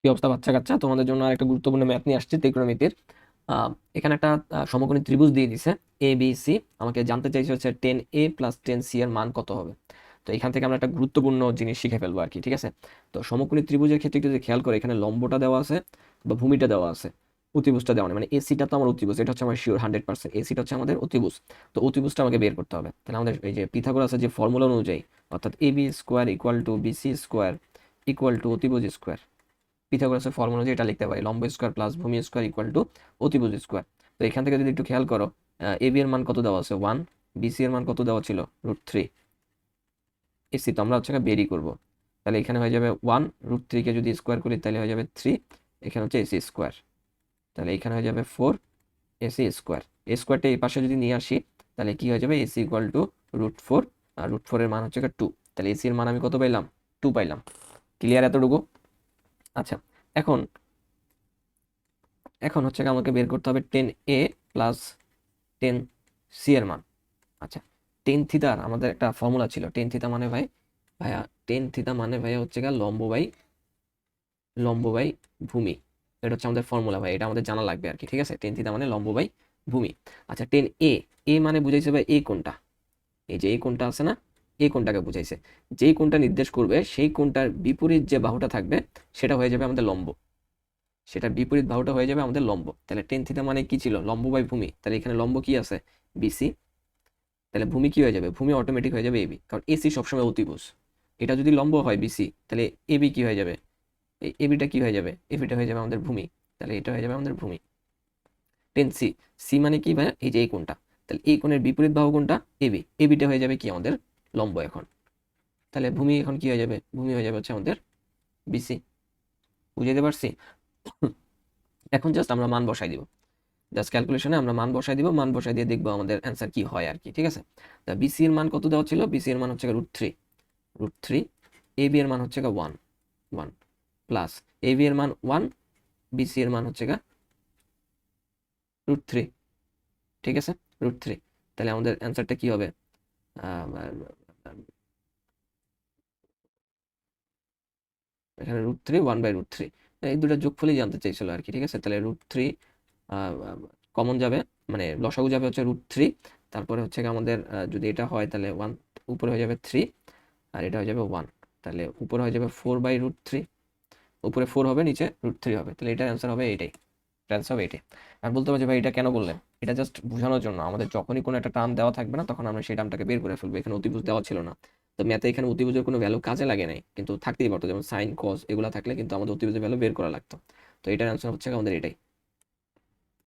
কি অবস্থা, বাচ্চা কাচ্চা? তোমাদের জন্য আর একটা গুরুত্বপূর্ণ ম্যাথ নিয়ে আসছে ত্রিকোণমিতির। এখানে একটা সমকোণী ত্রিভুজ দিয়ে দিছে এ বি সি আমাকে জানতে চাইছে হচ্ছে tan A plus tan C এর মান কত হবে? তো এখান থেকে আমরা একটা গুরুত্বপূর্ণ জিনিস শিখে ফেলব আর কি, ঠিক আছে? তো সমকোণী ত্রিভুজের ক্ষেত্রে একটু যদি খেয়াল করে, এখানে লম্বটা দেওয়া আছে বা ভূমিটা দেওয়া আছে, অতিভুজটা দেওয়া মানে এসিটা তো আমার অতিভুজ, এটা হচ্ছে আমার শিওর হান্ড্রেড পার্সেন্ট এসিটা হচ্ছে আমাদের অতিভুজ। তো অতিভুজটা আমাকে বের করতে হবে। তাহলে আমাদের এই যে পিথাগোরাসের যে ফর্মুলা অনুযায়ী, অর্থাৎ A B square equal to BC square equal to অতিভুজ স্কোয়ার পিথাগোরাসের ফর্মুলা অনুযায়ী এটা লিখতে পারি। লম্ব স্কোয়ার প্লাস ভূমি স্কোয়ার ইকুয়াল টু অতিভুজ স্কোয়ার তো এখান থেকে যদি একটু খেয়াল করো এ বি এর মান কত দেওয়া আছে? ওয়ান বিসি এর মান কত দেওয়া ছিল? রুট থ্রি এসি তো আমরা হচ্ছে বেরি করব। তাহলে এখানে হয়ে যাবে ওয়ান রুট থ্রিকে যদি স্কোয়ার করি, তাহলে হয়ে যাবে থ্রি এখানে হচ্ছে এসি স্কোয়ার তাহলে এখানে হয়ে যাবে ফোর এসি স্কোয়ার এই স্কোয়ারটা এই পাশে যদি নিয়ে আসি, তাহলে কি হয়ে যাবে? AC equal to root four R root ফোরের মান হচ্ছে টু তাহলে এসি এর মান আমি কত পাইলাম? টু পাইলাম। ক্লিয়ার এতটুকু? আচ্ছা এখন এখন হচ্ছে আমাকে বের করতে হবে tan A plus tan C এর মান। আচ্ছা টেন থিতার আমাদের একটা ফর্মুলা ছিল। টেন থিতা মানে ভাই, ভাইয়া, টেন থিতা মানে ভাইয়া হচ্ছে গিয়ে লম্ব বাই লম্ব বাই ভূমি। এটা হচ্ছে আমাদের ফর্মুলা ভাই, এটা আমাদের জানা লাগবে আর কি ঠিক আছে? টেন থিতা মানে লম্ব বাই ভূমি। আচ্ছা টেন এ এ মানে বুঝাইছে ভাই এ কোনটা? এই যে এ কোনটা আছে না এই কোনটাকে বুঝাইছে। যেই কোনটা নির্দেশ করবে, সেই কোনটার বিপরীত যে বাহুটা থাকবে, সেটা হয়ে যাবে আমাদের লম্ব। সেটা বিপরীত বাহুটা হয়ে যাবে আমাদের লম্ব। তাহলে টেন থিতা মানে কি ছিল? লম্ব বাই ভূমি। তাহলে এখানে লম্ব কি আছে? বিসি তাহলে ভূমি কি হয়ে যাবে? ভূমি অটোমেটিক হয়ে যাবে এবি কারণ এসি সবসময় অতিভুজ। এটা যদি লম্ব হয় বিসি তাহলে এবি কি হয়ে যাবে? এবিটা কি হয়ে যাবে? এবিটা হয়ে যাবে আমাদের ভূমি। তাহলে এটা হয়ে যাবে আমাদের ভূমি। টেন সি সি মানে কি ভাই এই যে এই কোনটা তাহলে এই কোণের বিপরীত বাহু কোণটা এবি এবিটা হয়ে যাবে কি আমাদের লম্ব এখন। তাহলে ভূমি এখন কি হয়ে যাবে? ভূমি হয়ে যাবে হচ্ছে আমাদের বিসি বুঝাইতে পারছি? এখন জাস্ট আমরা মান বসাই দিব। জাস্ট ক্যালকুলেশনে আমরা মান বসাই দিব, মান বসাই দিয়ে দেখব আমাদের অ্যান্সার কি হয় আর কি, ঠিক আছে? তা বিসি এর মান কত দেওয়া ছিল? বিসি এর মান হচ্ছে root three root three A B এর মান হচ্ছে one one plus A B এর মান ওয়ান বিসি এর মান হচ্ছে রুট থ্রি ঠিক আছে? রুট থ্রি তাহলে আমাদের অ্যান্সারটা কি হবে? এখানে root three one by root three এই দুটো যোগফলই জানতে চাইছিল আর কি, ঠিক আছে? তাহলে রুট থ্রি কমন যাবে মানে লসাগু যাবে হচ্ছে রুট থ্রি তারপরে হচ্ছে আমাদের যদি এটা হয় তাহলে ওয়ান উপরে হয়ে যাবে থ্রি আর এটা হয়ে যাবে ওয়ান তাহলে উপরে হয়ে যাবে ফোর বাই রুট থ্রি উপরে ফোর হবে, নিচে রুট থ্রি হবে। তাহলে এটার অ্যান্সার হবে এটাই অ্যান্সার হবে এটাই আর বলতে পারছি ভাই, এটা কেন বললেন? এটা জাস্ট বোঝানোর জন্য। আমাদের যখনই কোনো একটা টার্ম দেওয়া থাকবে না, তখন আমরা সেই টার্মটাকে বের করে ফেলব। এখানে অতিভুজ দেওয়া ছিল না। তো ম্যাথে এখানে অতিভুজের কোনো ভ্যালু কাজে লাগে নাই। কিন্তু থাকতেই পারতো, যেমন সাইন কস এগুলো থাকলে কিন্তু আমাদের অতিভুজের ভ্যালু বের করা লাগতো। তো এটার অ্যান্সার হচ্ছে আমাদের এটাই।